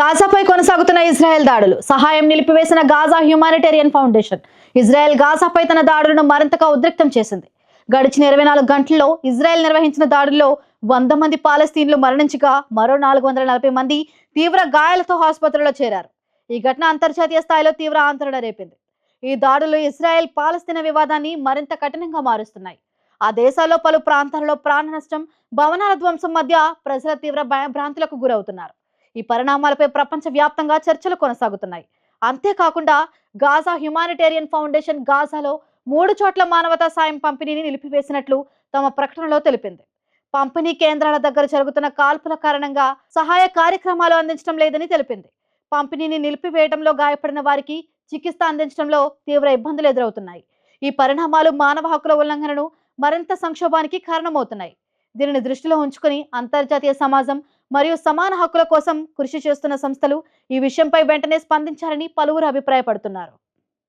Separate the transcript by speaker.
Speaker 1: గాజాపై కొనసాగుతున్న ఇజ్రాయెల్ దాడులు. సహాయం నిలిపివేసిన గాజా హ్యుమానిటేరియన్ ఫౌండేషన్ ఇజ్రాయెల్ గాజాపై తన దాడులను మరింతగా ఉద్రిక్తం చేసింది. గడిచిన ఇరవై నాలుగు గంటల్లో ఇజ్రాయెల్ నిర్వహించిన దాడుల్లో వంద మంది పాలస్తీన్లు మరణించగా మరో నాలుగు వందల నలభై మంది తీవ్ర గాయాలతో ఆసుపత్రిలో చేరారు. ఈ ఘటన అంతర్జాతీయ స్థాయిలో తీవ్ర ఆందోళన రేపింది. ఈ దాడులు ఇజ్రాయెల్ పాలస్తీన వివాదాన్ని మరింత కఠినంగా మారుస్తున్నాయి. ఆ దేశాల్లో పలు ప్రాంతాలలో ప్రాణ నష్టం భవనాల ధ్వంసం మధ్య ప్రజల తీవ్ర భయభ్రాంతులకు గురవుతున్నారు. ఈ పరిణామాలపై ప్రపంచవ్యాప్తంగా చర్చలు కొనసాగుతున్నాయి. అంతేకాకుండా గాజా హ్యుమానిటేరియన్ ఫౌండేషన్ గాజాలో మూడు చోట్ల మానవతా సాయం పంపిణీని నిలిపివేసినట్లు తమ ప్రకటనలో తెలిపింది. పంపిణీ కేంద్రాల దగ్గర జరుగుతున్న కాల్పుల కారణంగా సహాయ కార్యక్రమాలు అందించడం లేదని తెలిపింది. పంపిణీని నిలిపివేయడంలో గాయపడిన వారికి చికిత్స అందించడంలో తీవ్ర ఇబ్బందులు ఎదురవుతున్నాయి. ఈ పరిణామాలు మానవ హక్కుల ఉల్లంఘనను మరింత సంక్షోభానికి కారణమవుతున్నాయి. దీనిని దృష్టిలో ఉంచుకొని అంతర్జాతీయ సమాజం మరియు సమాన హక్కుల కోసం కృషి చేస్తున్న సంస్థలు ఈ విషయంపై వెంటనే స్పందించాలని పలువురు అభిప్రాయపడుతున్నారు.